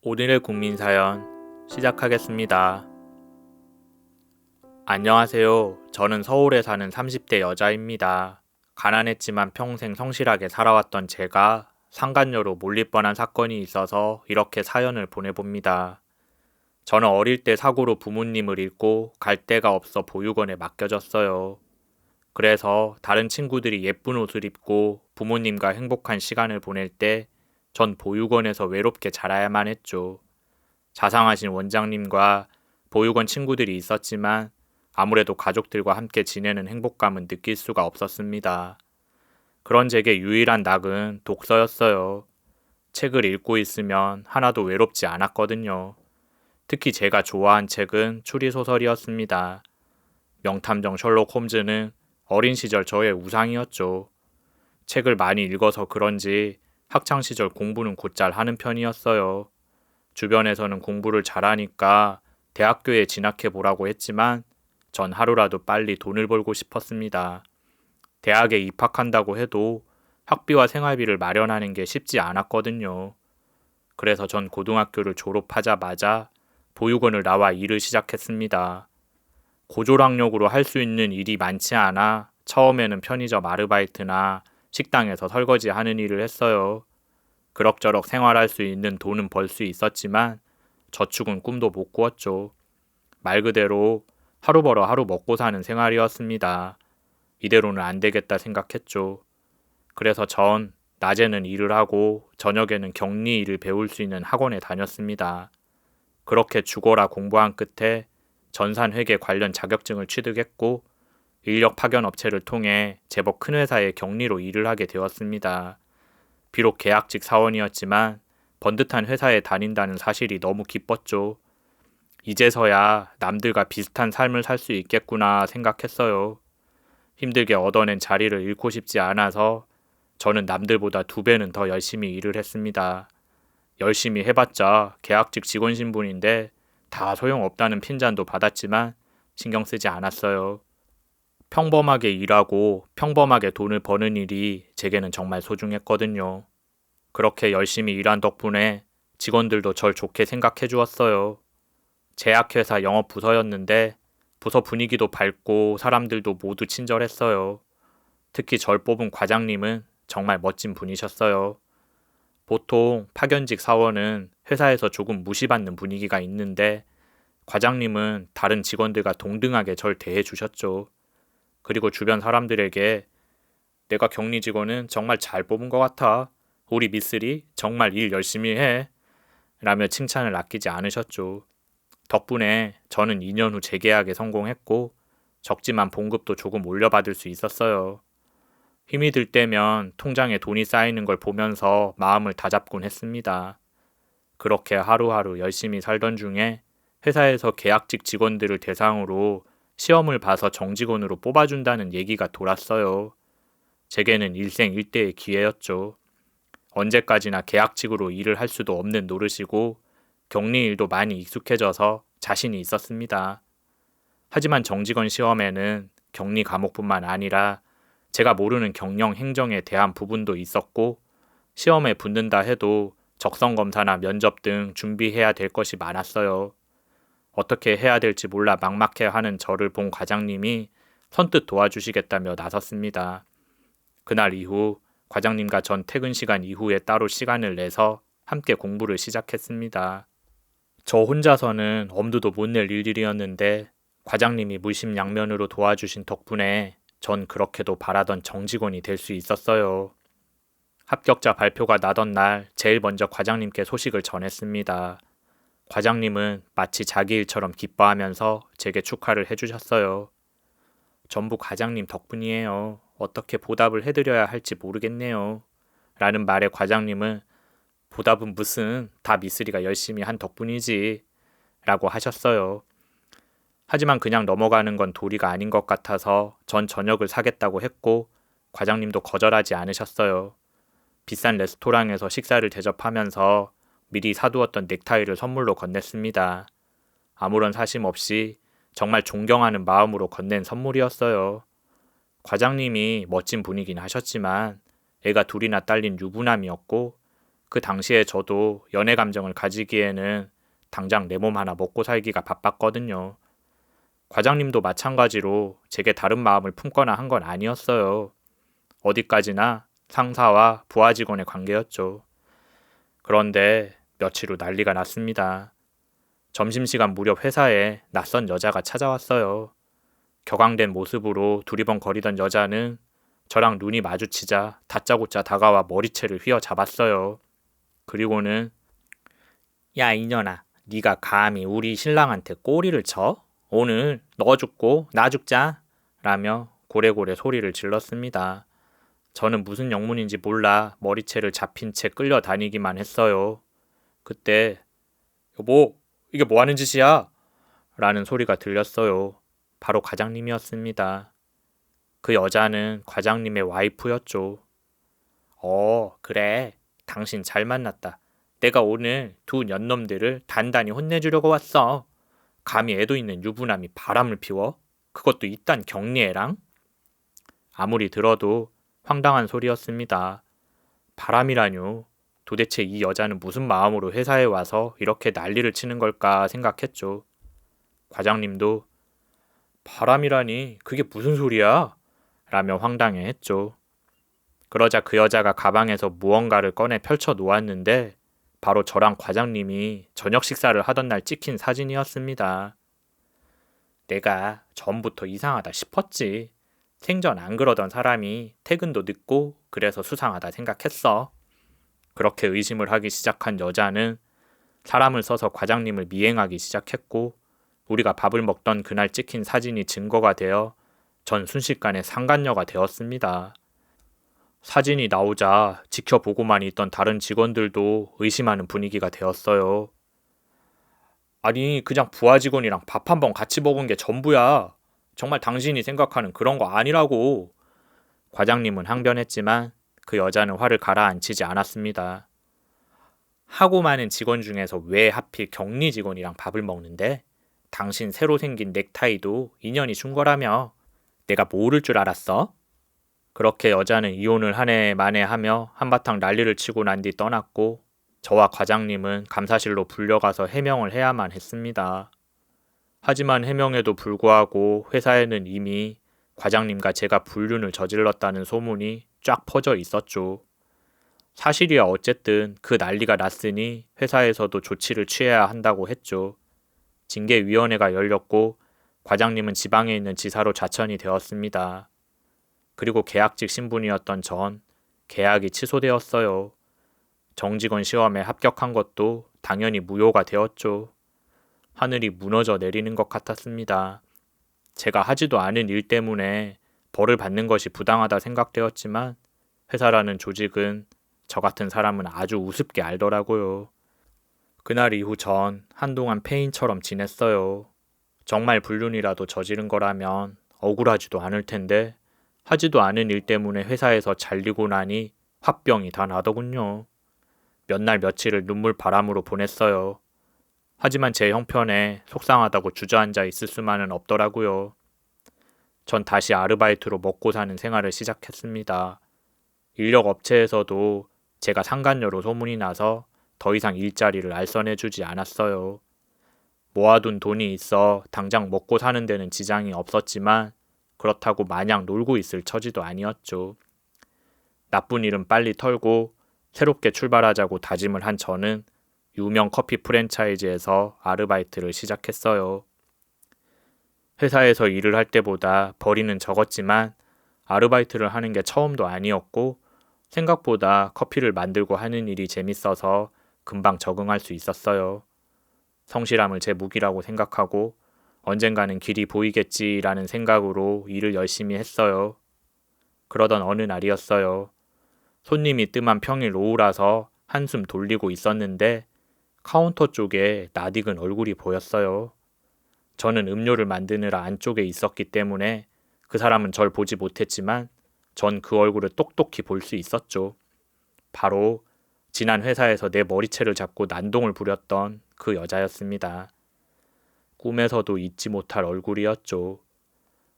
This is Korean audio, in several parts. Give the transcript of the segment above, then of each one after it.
오늘의 국민사연 시작하겠습니다. 안녕하세요. 저는 서울에 사는 30대 여자입니다. 가난했지만 평생 성실하게 살아왔던 제가 상간녀로 몰릴 뻔한 사건이 있어서 이렇게 사연을 보내봅니다. 저는 어릴 때 사고로 부모님을 잃고 갈 데가 없어 보육원에 맡겨졌어요. 그래서 다른 친구들이 예쁜 옷을 입고 부모님과 행복한 시간을 보낼 때 전 보육원에서 외롭게 자라야만 했죠. 자상하신 원장님과 보육원 친구들이 있었지만 아무래도 가족들과 함께 지내는 행복감은 느낄 수가 없었습니다. 그런 제게 유일한 낙은 독서였어요. 책을 읽고 있으면 하나도 외롭지 않았거든요. 특히 제가 좋아한 책은 추리소설이었습니다. 명탐정 셜록 홈즈는 어린 시절 저의 우상이었죠. 책을 많이 읽어서 그런지 학창 시절 공부는 곧잘 하는 편이었어요. 주변에서는 공부를 잘하니까 대학교에 진학해 보라고 했지만 전 하루라도 빨리 돈을 벌고 싶었습니다. 대학에 입학한다고 해도 학비와 생활비를 마련하는 게 쉽지 않았거든요. 그래서 전 고등학교를 졸업하자마자 보육원을 나와 일을 시작했습니다. 고졸학력으로 할 수 있는 일이 많지 않아 처음에는 편의점 아르바이트나 식당에서 설거지 하는 일을 했어요. 그럭저럭 생활할 수 있는 돈은 벌 수 있었지만 저축은 꿈도 못 꾸었죠. 말 그대로 하루 벌어 하루 먹고 사는 생활이었습니다. 이대로는 안 되겠다 생각했죠. 그래서 전 낮에는 일을 하고 저녁에는 격리 일을 배울 수 있는 학원에 다녔습니다. 그렇게 죽어라 공부한 끝에 전산회계 관련 자격증을 취득했고 인력 파견 업체를 통해 제법 큰 회사의 격리로 일을 하게 되었습니다. 비록 계약직 사원이었지만 번듯한 회사에 다닌다는 사실이 너무 기뻤죠. 이제서야 남들과 비슷한 삶을 살 수 있겠구나 생각했어요. 힘들게 얻어낸 자리를 잃고 싶지 않아서 저는 남들보다 두 배는 더 열심히 일을 했습니다. 열심히 해봤자 계약직 직원 신분인데 다 소용없다는 핀잔도 받았지만 신경 쓰지 않았어요. 평범하게 일하고 평범하게 돈을 버는 일이 제게는 정말 소중했거든요. 그렇게 열심히 일한 덕분에 직원들도 절 좋게 생각해 주었어요. 제약회사 영업 부서였는데 부서 분위기도 밝고 사람들도 모두 친절했어요. 특히 절 뽑은 과장님은 정말 멋진 분이셨어요. 보통 파견직 사원은 회사에서 조금 무시받는 분위기가 있는데 과장님은 다른 직원들과 동등하게 절 대해 주셨죠. 그리고 주변 사람들에게 내가 격리 직원은 정말 잘 뽑은 것 같아. 우리 미쓰리 정말 일 열심히 해. 라며 칭찬을 아끼지 않으셨죠. 덕분에 저는 2년 후 재계약에 성공했고 적지만 봉급도 조금 올려받을 수 있었어요. 힘이 들 때면 통장에 돈이 쌓이는 걸 보면서 마음을 다잡곤 했습니다. 그렇게 하루하루 열심히 살던 중에 회사에서 계약직 직원들을 대상으로 시험을 봐서 정직원으로 뽑아준다는 얘기가 돌았어요. 제게는 일생 일대의 기회였죠. 언제까지나 계약직으로 일을 할 수도 없는 노릇이고 격리 일도 많이 익숙해져서 자신이 있었습니다. 하지만 정직원 시험에는 격리 과목뿐만 아니라 제가 모르는 경영 행정에 대한 부분도 있었고 시험에 붙는다 해도 적성 검사나 면접 등 준비해야 될 것이 많았어요. 어떻게 해야 될지 몰라 막막해 하는 저를 본 과장님이 선뜻 도와주시겠다며 나섰습니다. 그날 이후 과장님과 전 퇴근 시간 이후에 따로 시간을 내서 함께 공부를 시작했습니다. 저 혼자서는 엄두도 못 낼 일들이었는데 과장님이 무심양면으로 도와주신 덕분에 전 그렇게도 바라던 정직원이 될 수 있었어요. 합격자 발표가 나던 날 제일 먼저 과장님께 소식을 전했습니다. 과장님은 마치 자기 일처럼 기뻐하면서 제게 축하를 해주셨어요. 전부 과장님 덕분이에요. 어떻게 보답을 해드려야 할지 모르겠네요. 라는 말에 과장님은 보답은 무슨 다 미쓰리가 열심히 한 덕분이지. 라고 하셨어요. 하지만 그냥 넘어가는 건 도리가 아닌 것 같아서 전 저녁을 사겠다고 했고 과장님도 거절하지 않으셨어요. 비싼 레스토랑에서 식사를 대접하면서 미리 사두었던 넥타이를 선물로 건넸습니다. 아무런 사심 없이 정말 존경하는 마음으로 건넨 선물이었어요. 과장님이 멋진 분이긴 하셨지만 애가 둘이나 딸린 유부남이었고 그 당시에 저도 연애 감정을 가지기에는 당장 내 몸 하나 먹고 살기가 바빴거든요. 과장님도 마찬가지로 제게 다른 마음을 품거나 한 건 아니었어요. 어디까지나 상사와 부하 직원의 관계였죠. 그런데 며칠 후 난리가 났습니다. 점심시간 무렵 회사에 낯선 여자가 찾아왔어요. 격앙된 모습으로 두리번거리던 여자는 저랑 눈이 마주치자 다짜고짜 다가와 머리채를 휘어잡았어요. 그리고는 야 이년아 네가 감히 우리 신랑한테 꼬리를 쳐? 오늘 너 죽고 나 죽자 라며 고래고래 소리를 질렀습니다. 저는 무슨 영문인지 몰라 머리채를 잡힌 채 끌려다니기만 했어요. 그때 여보 이게 뭐 하는 짓이야? 라는 소리가 들렸어요. 바로 과장님이었습니다. 그 여자는 과장님의 와이프였죠. 어, 그래. 당신 잘 만났다. 내가 오늘 두 년놈들을 단단히 혼내주려고 왔어. 감히 애도 있는 유부남이 바람을 피워? 그것도 이딴 격리애랑? 아무리 들어도 황당한 소리였습니다. 바람이라뇨. 도대체 이 여자는 무슨 마음으로 회사에 와서 이렇게 난리를 치는 걸까 생각했죠. 과장님도 바람이라니 그게 무슨 소리야? 라며 황당해 했죠. 그러자 그 여자가 가방에서 무언가를 꺼내 펼쳐 놓았는데 바로 저랑 과장님이 저녁 식사를 하던 날 찍힌 사진이었습니다. 내가 전부터 이상하다 싶었지. 생전 안 그러던 사람이 퇴근도 늦고 그래서 수상하다 생각했어. 그렇게 의심을 하기 시작한 여자는 사람을 써서 과장님을 미행하기 시작했고 우리가 밥을 먹던 그날 찍힌 사진이 증거가 되어 전 순식간에 상간녀가 되었습니다. 사진이 나오자 지켜보고만 있던 다른 직원들도 의심하는 분위기가 되었어요. 아니, 그냥 부하 직원이랑 밥 한 번 같이 먹은 게 전부야. 정말 당신이 생각하는 그런 거 아니라고. 과장님은 항변했지만 그 여자는 화를 가라앉히지 않았습니다. 하고 많은 직원 중에서 왜 하필 격리 직원이랑 밥을 먹는데? 당신 새로 생긴 넥타이도 인연이 준 거라며. 내가 모를 줄 알았어? 그렇게 여자는 이혼을 한 해 만에 하며 한바탕 난리를 치고 난 뒤 떠났고 저와 과장님은 감사실로 불려가서 해명을 해야만 했습니다. 하지만 해명에도 불구하고 회사에는 이미 과장님과 제가 불륜을 저질렀다는 소문이 쫙 퍼져 있었죠. 사실이야 어쨌든 그 난리가 났으니 회사에서도 조치를 취해야 한다고 했죠. 징계위원회가 열렸고 과장님은 지방에 있는 지사로 좌천이 되었습니다. 그리고 계약직 신분이었던 전 계약이 취소되었어요. 정직원 시험에 합격한 것도 당연히 무효가 되었죠. 하늘이 무너져 내리는 것 같았습니다. 제가 하지도 않은 일 때문에 벌을 받는 것이 부당하다 생각되었지만 회사라는 조직은 저 같은 사람은 아주 우습게 알더라고요. 그날 이후 전 한동안 폐인처럼 지냈어요. 정말 불륜이라도 저지른 거라면 억울하지도 않을 텐데 하지도 않은 일 때문에 회사에서 잘리고 나니 화병이 다 나더군요. 몇 날 며칠을 눈물 바람으로 보냈어요. 하지만 제 형편에 속상하다고 주저앉아 있을 수만은 없더라고요. 전 다시 아르바이트로 먹고 사는 생활을 시작했습니다. 인력 업체에서도 제가 상간녀로 소문이 나서 더 이상 일자리를 알선해주지 않았어요. 모아둔 돈이 있어 당장 먹고 사는 데는 지장이 없었지만 그렇다고 마냥 놀고 있을 처지도 아니었죠. 나쁜 일은 빨리 털고 새롭게 출발하자고 다짐을 한 저는 유명 커피 프랜차이즈에서 아르바이트를 시작했어요. 회사에서 일을 할 때보다 벌이는 적었지만 아르바이트를 하는 게 처음도 아니었고 생각보다 커피를 만들고 하는 일이 재밌어서 금방 적응할 수 있었어요. 성실함을 제 무기라고 생각하고 언젠가는 길이 보이겠지라는 생각으로 일을 열심히 했어요. 그러던 어느 날이었어요. 손님이 뜸한 평일 오후라서 한숨 돌리고 있었는데 카운터 쪽에 낯익은 얼굴이 보였어요. 저는 음료를 만드느라 안쪽에 있었기 때문에 그 사람은 절 보지 못했지만 전 그 얼굴을 똑똑히 볼 수 있었죠. 바로 지난 회사에서 내 머리채를 잡고 난동을 부렸던 그 여자였습니다. 꿈에서도 잊지 못할 얼굴이었죠.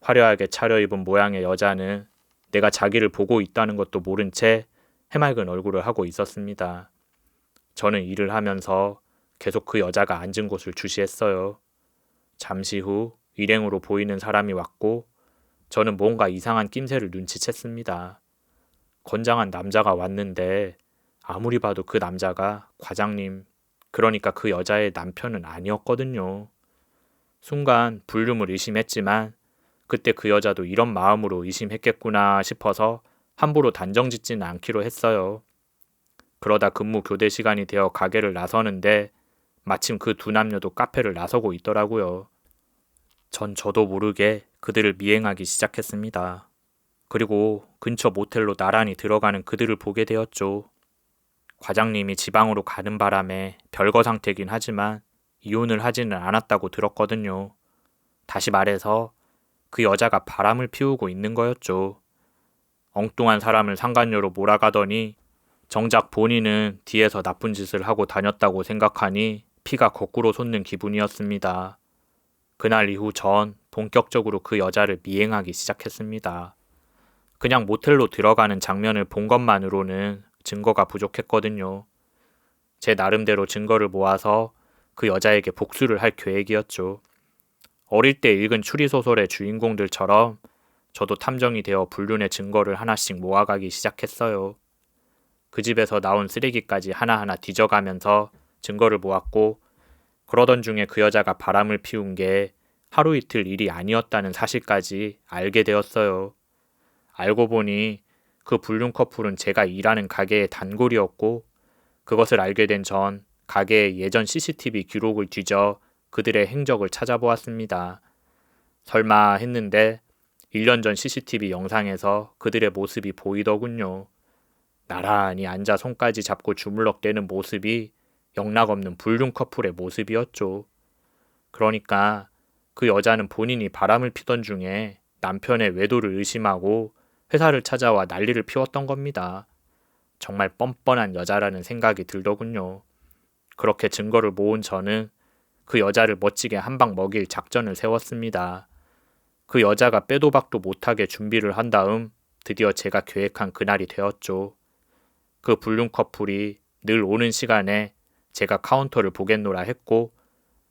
화려하게 차려입은 모양의 여자는 내가 자기를 보고 있다는 것도 모른 채 해맑은 얼굴을 하고 있었습니다. 저는 일을 하면서 계속 그 여자가 앉은 곳을 주시했어요. 잠시 후 일행으로 보이는 사람이 왔고 저는 뭔가 이상한 낌새를 눈치챘습니다. 건장한 남자가 왔는데 아무리 봐도 그 남자가 과장님, 그러니까 그 여자의 남편은 아니었거든요. 순간 불륜을 의심했지만 그때 그 여자도 이런 마음으로 의심했겠구나 싶어서 함부로 단정 짓지는 않기로 했어요. 그러다 근무 교대 시간이 되어 가게를 나서는데 마침 그 두 남녀도 카페를 나서고 있더라고요. 전 저도 모르게 그들을 미행하기 시작했습니다. 그리고 근처 모텔로 나란히 들어가는 그들을 보게 되었죠. 과장님이 지방으로 가는 바람에 별거 상태긴 하지만 이혼을 하지는 않았다고 들었거든요. 다시 말해서 그 여자가 바람을 피우고 있는 거였죠. 엉뚱한 사람을 상간녀로 몰아가더니 정작 본인은 뒤에서 나쁜 짓을 하고 다녔다고 생각하니 피가 거꾸로 솟는 기분이었습니다. 그날 이후 전 본격적으로 그 여자를 미행하기 시작했습니다. 그냥 모텔로 들어가는 장면을 본 것만으로는 증거가 부족했거든요. 제 나름대로 증거를 모아서 그 여자에게 복수를 할 계획이었죠. 어릴 때 읽은 추리소설의 주인공들처럼 저도 탐정이 되어 불륜의 증거를 하나씩 모아가기 시작했어요. 그 집에서 나온 쓰레기까지 하나하나 뒤져가면서 증거를 모았고 그러던 중에 그 여자가 바람을 피운 게 하루 이틀 일이 아니었다는 사실까지 알게 되었어요. 알고 보니 그 불륜 커플은 제가 일하는 가게의 단골이었고 그것을 알게 된 전 가게의 예전 CCTV 기록을 뒤져 그들의 행적을 찾아보았습니다. 설마 했는데 1년 전 CCTV 영상에서 그들의 모습이 보이더군요. 나란히 앉아 손까지 잡고 주물럭대는 모습이 영락 없는 불륜 커플의 모습이었죠. 그러니까 그 여자는 본인이 바람을 피던 중에 남편의 외도를 의심하고 회사를 찾아와 난리를 피웠던 겁니다. 정말 뻔뻔한 여자라는 생각이 들더군요. 그렇게 증거를 모은 저는 그 여자를 멋지게 한 방 먹일 작전을 세웠습니다. 그 여자가 빼도 박도 못하게 준비를 한 다음 드디어 제가 계획한 그날이 되었죠. 그 불륜 커플이 늘 오는 시간에 제가 카운터를 보겠노라 했고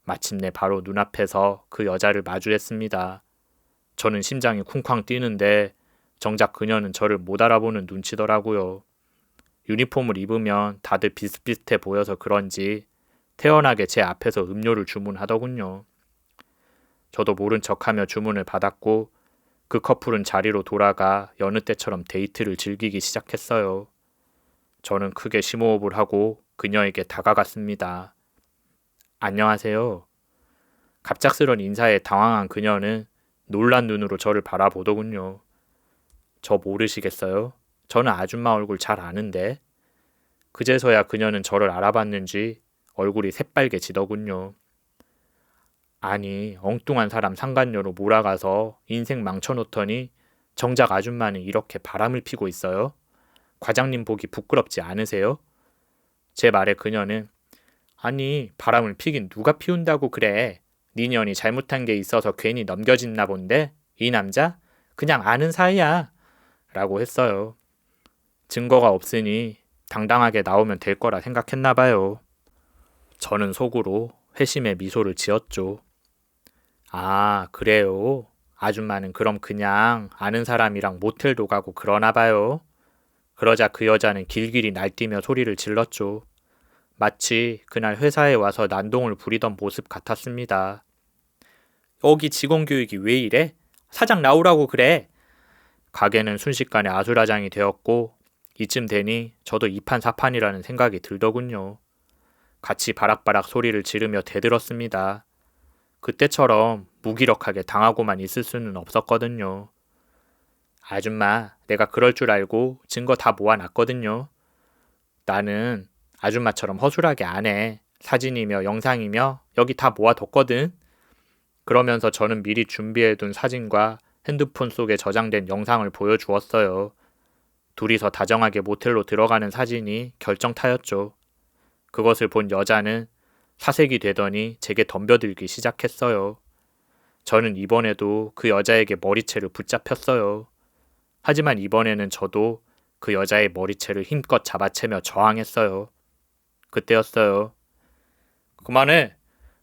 마침내 바로 눈앞에서 그 여자를 마주했습니다. 저는 심장이 쿵쾅 뛰는데 정작 그녀는 저를 못 알아보는 눈치더라고요. 유니폼을 입으면 다들 비슷비슷해 보여서 그런지 태연하게 제 앞에서 음료를 주문하더군요. 저도 모른 척하며 주문을 받았고 그 커플은 자리로 돌아가 여느 때처럼 데이트를 즐기기 시작했어요. 저는 크게 심호흡을 하고 그녀에게 다가갔습니다. 안녕하세요. 갑작스런 인사에 당황한 그녀는 놀란 눈으로 저를 바라보더군요. 저 모르시겠어요? 저는 아줌마 얼굴 잘 아는데. 그제서야 그녀는 저를 알아봤는지 얼굴이 새빨개 지더군요. 아니, 엉뚱한 사람 상간녀로 몰아가서 인생 망쳐놓더니 정작 아줌마는 이렇게 바람을 피고 있어요? 과장님 보기 부끄럽지 않으세요? 제 말에 그녀는 아니 바람을 피긴 누가 피운다고 그래. 니년이 잘못한 게 있어서 괜히 넘겨진나 본데 이 남자 그냥 아는 사이야. 라고 했어요. 증거가 없으니 당당하게 나오면 될 거라 생각했나 봐요. 저는 속으로 회심의 미소를 지었죠. 아, 그래요. 아줌마는 그럼 그냥 아는 사람이랑 모텔도 가고 그러나 봐요. 그러자 그 여자는 길길이 날뛰며 소리를 질렀죠. 마치 그날 회사에 와서 난동을 부리던 모습 같았습니다. 여기 직원 교육이 왜 이래? 사장 나오라고 그래. 가게는 순식간에 아수라장이 되었고 이쯤 되니 저도 이판사판이라는 생각이 들더군요. 같이 바락바락 소리를 지르며 대들었습니다. 그때처럼 무기력하게 당하고만 있을 수는 없었거든요. 아줌마, 내가 그럴 줄 알고 증거 다 모아놨거든요. 나는 아줌마처럼 허술하게 안 해. 사진이며 영상이며 여기 다 모아뒀거든. 그러면서 저는 미리 준비해둔 사진과 핸드폰 속에 저장된 영상을 보여주었어요. 둘이서 다정하게 모텔로 들어가는 사진이 결정타였죠. 그것을 본 여자는 사색이 되더니 제게 덤벼들기 시작했어요. 저는 이번에도 그 여자에게 머리채를 붙잡혔어요. 하지만 이번에는 저도 그 여자의 머리채를 힘껏 잡아채며 저항했어요. 그때였어요. 그만해!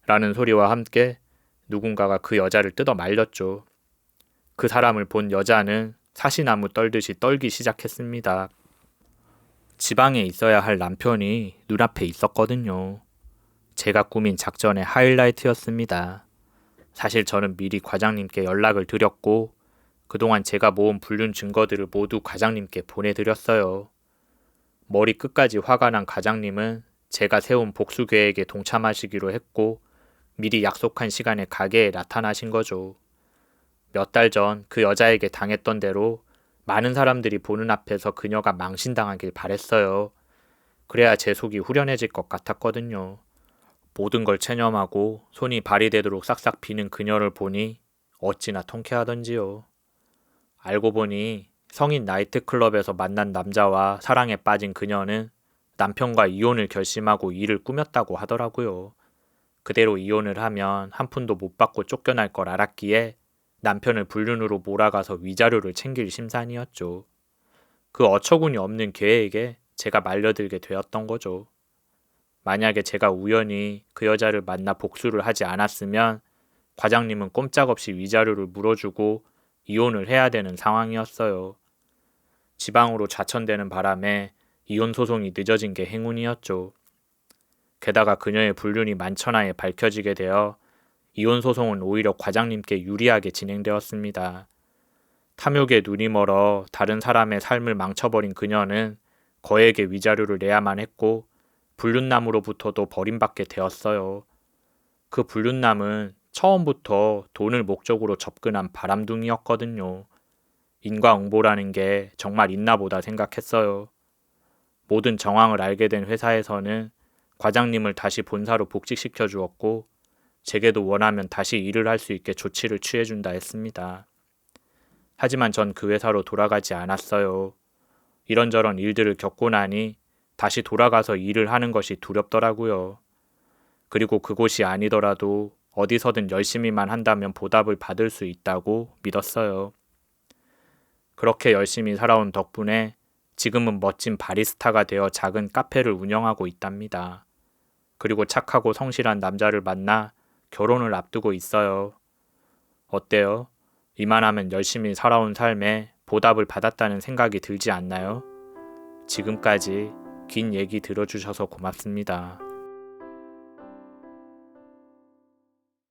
라는 소리와 함께 누군가가 그 여자를 뜯어 말렸죠. 그 사람을 본 여자는 사시나무 떨듯이 떨기 시작했습니다. 지방에 있어야 할 남편이 눈앞에 있었거든요. 제가 꾸민 작전의 하이라이트였습니다. 사실 저는 미리 과장님께 연락을 드렸고 그동안 제가 모은 불륜 증거들을 모두 과장님께 보내드렸어요. 머리 끝까지 화가 난 과장님은 제가 세운 복수 계획에 동참하시기로 했고 미리 약속한 시간에 가게에 나타나신 거죠. 몇 달 전 그 여자에게 당했던 대로 많은 사람들이 보는 앞에서 그녀가 망신당하길 바랬어요. 그래야 제 속이 후련해질 것 같았거든요. 모든 걸 체념하고 손이 발휘되도록 싹싹 비는 그녀를 보니 어찌나 통쾌하던지요. 알고 보니 성인 나이트클럽에서 만난 남자와 사랑에 빠진 그녀는 남편과 이혼을 결심하고 일을 꾸몄다고 하더라고요. 그대로 이혼을 하면 한 푼도 못 받고 쫓겨날 걸 알았기에 남편을 불륜으로 몰아가서 위자료를 챙길 심산이었죠. 그 어처구니 없는 계획에 제가 말려들게 되었던 거죠. 만약에 제가 우연히 그 여자를 만나 복수를 하지 않았으면 과장님은 꼼짝없이 위자료를 물어주고 이혼을 해야 되는 상황이었어요. 지방으로 좌천되는 바람에 이혼 소송이 늦어진 게 행운이었죠. 게다가 그녀의 불륜이 만천하에 밝혀지게 되어 이혼 소송은 오히려 과장님께 유리하게 진행되었습니다. 탐욕에 눈이 멀어 다른 사람의 삶을 망쳐버린 그녀는 거액의 위자료를 내야만 했고 불륜남으로부터도 버림받게 되었어요. 그 불륜남은 처음부터 돈을 목적으로 접근한 바람둥이였거든요. 인과응보라는 게 정말 있나 보다 생각했어요. 모든 정황을 알게 된 회사에서는 과장님을 다시 본사로 복직시켜 주었고 제게도 원하면 다시 일을 할 수 있게 조치를 취해 준다 했습니다. 하지만 전 그 회사로 돌아가지 않았어요. 이런저런 일들을 겪고 나니 다시 돌아가서 일을 하는 것이 두렵더라고요. 그리고 그곳이 아니더라도 어디서든 열심히만 한다면 보답을 받을 수 있다고 믿었어요. 그렇게 열심히 살아온 덕분에 지금은 멋진 바리스타가 되어 작은 카페를 운영하고 있답니다. 그리고 착하고 성실한 남자를 만나 결혼을 앞두고 있어요. 어때요? 이만하면 열심히 살아온 삶에 보답을 받았다는 생각이 들지 않나요? 지금까지 긴 얘기 들어주셔서 고맙습니다.